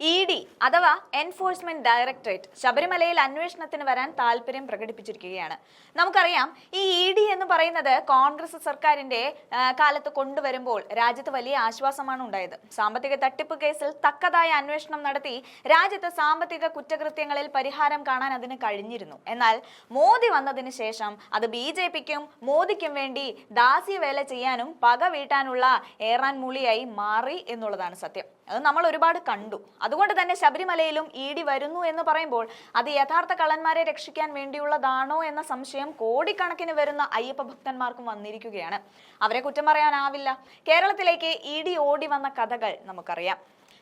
E D അഥവാ enforcement directorate ശബരിമലയിൽ അന്വേഷണത്തിന് വരാൻ താല്പര്യം പ്രകടിപ്പിച്ചിരിക്കുകയാണ്. നമുക്കറിയാം ഈ ഇ ഡി എന്ന് പറയുന്നത് കോൺഗ്രസ് സർക്കാരിന്റെ കാലത്ത് കൊണ്ടുവരുമ്പോൾ രാജ്യത്ത് വലിയ ആശ്വാസമാണ് ഉണ്ടായത്. സാമ്പത്തിക തട്ടിപ്പ് കേസിൽ തക്കതായ അന്വേഷണം നടത്തി രാജ്യത്ത് സാമ്പത്തിക കുറ്റകൃത്യങ്ങളിൽ പരിഹാരം കാണാൻ അതിന് കഴിഞ്ഞിരുന്നു. എന്നാൽ മോദി വന്നതിന് ശേഷം അത് ബി ജെ പിക്കും മോദിക്കും വേണ്ടി ദാസ്യവേല ചെയ്യാനും പക വീട്ടാനുള്ള ഏറാൻ മൂളിയായി മാറി എന്നുള്ളതാണ് സത്യം. അത് നമ്മൾ ഒരുപാട് കണ്ടു. അതുകൊണ്ട് തന്നെ ശബരിമലയിലും ഇ ഡി വരുന്നു എന്ന് പറയുമ്പോൾ അത് യഥാർത്ഥ കള്ളന്മാരെ രക്ഷിക്കാൻ വേണ്ടിയുള്ളതാണോ എന്ന സംശയം കോടിക്കണക്കിന് വരുന്ന അയ്യപ്പ ഭക്തന്മാർക്കും വന്നിരിക്കുകയാണ്. അവരെ കുറ്റം പറയാനാവില്ല. കേരളത്തിലേക്ക് ഇ ഡി ഓടി വന്ന കഥകൾ നമുക്കറിയാം.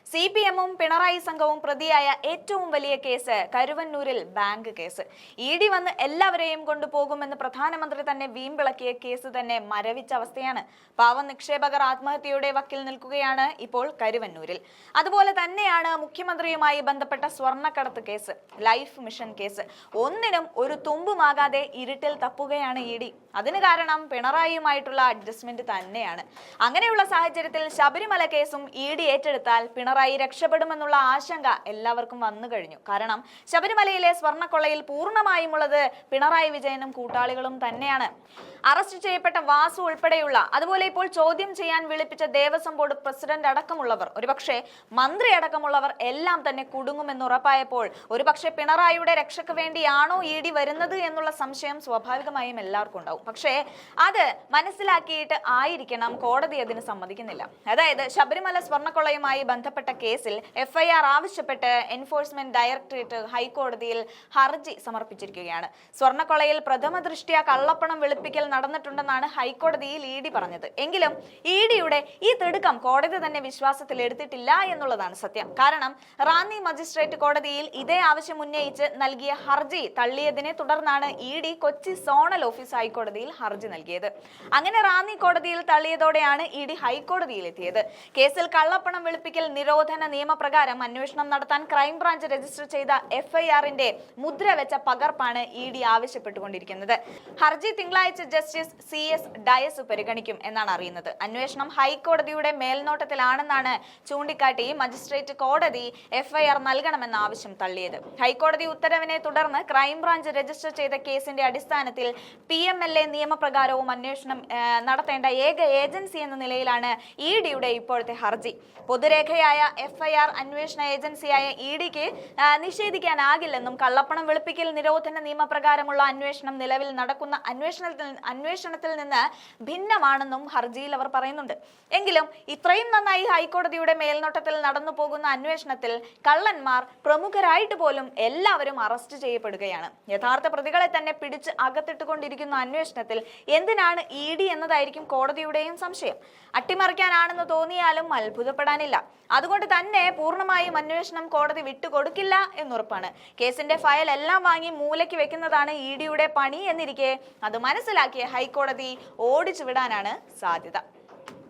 സി പി എമ്മും പിണറായി സംഘവും പ്രതിയായ ഏറ്റവും വലിയ കേസ് കരുവന്നൂരിൽ ബാങ്ക് കേസ്. ഇ ഡി വന്ന് എല്ലാവരെയും കൊണ്ടുപോകുമെന്ന് പ്രധാനമന്ത്രി തന്നെ വീമ്പിളക്കിയ കേസ് തന്നെ മരവിച്ച അവസ്ഥയാണ്. പാവം നിക്ഷേപകർ ആത്മഹത്യയുടെ വക്കിൽ നിൽക്കുകയാണ് ഇപ്പോൾ കരുവന്നൂരിൽ. അതുപോലെ തന്നെയാണ് മുഖ്യമന്ത്രിയുമായി ബന്ധപ്പെട്ട സ്വർണക്കടത്ത് കേസ് ലൈഫ് മിഷൻ കേസ്. ഒന്നിനും ഒരു തുമ്പുമാകാതെ ഇരുട്ടിൽ തപ്പുകയാണ് ഇ ഡി. അതിന് കാരണം പിണറായിയുമായിട്ടുള്ള അഡ്ജസ്റ്റ്മെന്റ് തന്നെയാണ്. അങ്ങനെയുള്ള സാഹചര്യത്തിൽ ശബരിമല കേസും ഇ ഡി ഏറ്റെടുത്താൽ പിണറായി രക്ഷപ്പെടുമെന്നുള്ള ആശങ്ക എല്ലാവർക്കും വന്നു കഴിഞ്ഞു. കാരണം ശബരിമലയിലെ സ്വർണക്കൊള്ളയിൽ പൂർണമായും ഉള്ളത് പിണറായി വിജയനും കൂട്ടാളികളും തന്നെയാണ്. അറസ്റ്റ് ചെയ്യപ്പെട്ട വാസു ഉൾപ്പെടെയുള്ള അതുപോലെ ഇപ്പോൾ ചോദ്യം ചെയ്യാൻ വിളിപ്പിച്ച ദേവസ്വം ബോർഡ് പ്രസിഡന്റ് അടക്കമുള്ളവർ ഒരുപക്ഷെ മന്ത്രി അടക്കമുള്ളവർ എല്ലാം തന്നെ കുടുങ്ങുമെന്ന് ഉറപ്പായപ്പോൾ ഒരുപക്ഷെ പിണറായിയുടെ രക്ഷയ്ക്ക് വേണ്ടിയാണോ ഇ ഡി വരുന്നത് എന്നുള്ള സംശയം സ്വാഭാവികമായും എല്ലാവർക്കും ഉണ്ടാവും. പക്ഷേ അത് മനസ്സിലാക്കിയിട്ട് ആയിരിക്കണം കോടതി അതിന് സമ്മതിക്കുന്നില്ല. അതായത് ശബരിമല സ്വർണക്കൊള്ളയുമായി ബന്ധപ്പെട്ട കേസിൽ എഫ്ഐആർ ആവശ്യപ്പെട്ട് എൻഫോഴ്സ്മെന്റ് ഡയറക്ടറേറ്റ് ഹൈക്കോടതിയിൽ ഹർജി സമർപ്പിച്ചിരിക്കുകയാണ്. സ്വർണക്കൊളയിൽ പ്രഥമ ദൃഷ്ട്യാ കള്ളപ്പണം വെളുപ്പിക്കൽ നടന്നിട്ടുണ്ടെന്നാണ് ഹൈക്കോടതിയിൽ ഇ ഡി പറഞ്ഞത്. എങ്കിലും ഇ ഡിയുടെ ഈ തിടുക്കം കോടതി തന്നെ വിശ്വാസത്തിൽ എടുത്തിട്ടില്ല എന്നുള്ളതാണ് സത്യം. കാരണം റാന്നി മജിസ്ട്രേറ്റ് കോടതിയിൽ ഇതേ ആവശ്യം ഉന്നയിച്ച് നൽകിയ ഹർജി തള്ളിയതിനെ തുടർന്നാണ് E D Kochi zonal office ഹൈക്കോടതിയിൽ ഹർജി നൽകിയത്. അങ്ങനെ റാന്നി കോടതിയിൽ തള്ളിയതോടെയാണ് ഇ ഡി ഹൈക്കോടതിയിൽ എത്തിയത് കേസിൽ കള്ളപ്പണം വെളുപ്പിക്കൽ നിരോധന നിയമപ്രകാരം അന്വേഷണം നടത്താൻ ക്രൈംബ്രാഞ്ച് രജിസ്റ്റർ ചെയ്ത എഫ്ഐആറിന്റെ മുദ്ര വെച്ച പകർപ്പാണ് ഇ ഡി ആവശ്യപ്പെട്ടുകൊണ്ടിരിക്കുന്നത്. ഹർജി തിങ്കളാഴ്ച ജസ്റ്റിസ് സി എസ് ഡയസ് പരിഗണിക്കും എന്നാണ് അറിയുന്നത്. അന്വേഷണം ഹൈക്കോടതിയുടെ മേൽനോട്ടത്തിലാണെന്നാണ് ചൂണ്ടിക്കാട്ടി മജിസ്ട്രേറ്റ് കോടതി എഫ്ഐആർ നൽകണമെന്ന ആവശ്യം തള്ളിയത്. ഹൈക്കോടതി ഉത്തരവിനെ തുടർന്ന് ക്രൈംബ്രാഞ്ച് രജിസ്റ്റർ ചെയ്ത കേസിന്റെ അടിസ്ഥാനത്തിൽ പി എം എൽ എ നിയമപ്രകാരവും അന്വേഷണം നടത്തേണ്ട ഏക ഏജൻസി എന്ന നിലയിലാണ് ഇ ഡിയുടെ ഇപ്പോഴത്തെ ഹർജി. പൊതുരേഖയായ എഫ്ഐആർ അന്വേഷണ ഏജൻസിയായ ഇ ഡിക്ക് നിഷേധിക്കാനാകില്ലെന്നും കള്ളപ്പണം വെളുപ്പിക്കൽ നിരോധന നിയമപ്രകാരമുള്ള അന്വേഷണം നിലവിൽ നടക്കുന്ന അന്വേഷണത്തിൽ അന്വേഷണത്തിൽ നിന്ന് ഭിന്നമാണെന്നും ഹർജിയിൽ അവർ പറയുന്നുണ്ട്. എങ്കിലും ഇത്രയും നന്നായി ഹൈക്കോടതിയുടെ മേൽനോട്ടത്തിൽ നടന്നു പോകുന്ന അന്വേഷണത്തിൽ കള്ളന്മാർ പ്രമുഖരായിട്ട് പോലും എല്ലാവരും അറസ്റ്റ് ചെയ്യപ്പെടുകയാണ്. യഥാർത്ഥ പ്രതികളെ തന്നെ പിടിച്ച് അകത്തിട്ടുകൊണ്ടിരിക്കുന്ന അന്വേഷണത്തിൽ എന്തിനാണ് ഇ ഡി എന്നതായിരിക്കും കോടതിയുടെയും സംശയം. അട്ടിമറിക്കാനാണെന്ന് തോന്നിയാലും അത്ഭുതപ്പെടാനില്ല. അതുകൊണ്ട് തന്നെ പൂർണമായും അന്വേഷണം കോടതി വിട്ടുകൊടുക്കില്ല എന്നുറപ്പാണ്. കേസിന്റെ ഫയൽ എല്ലാം വാങ്ങി മൂലയ്ക്ക് വെക്കുന്നതാണ് ഇ ഡിയുടെ പണി എന്നിരിക്കെ അത് മനസ്സിലാക്കിയ ഹൈക്കോടതി ഓടിച്ചു വിടാനാണ് സാധ്യത.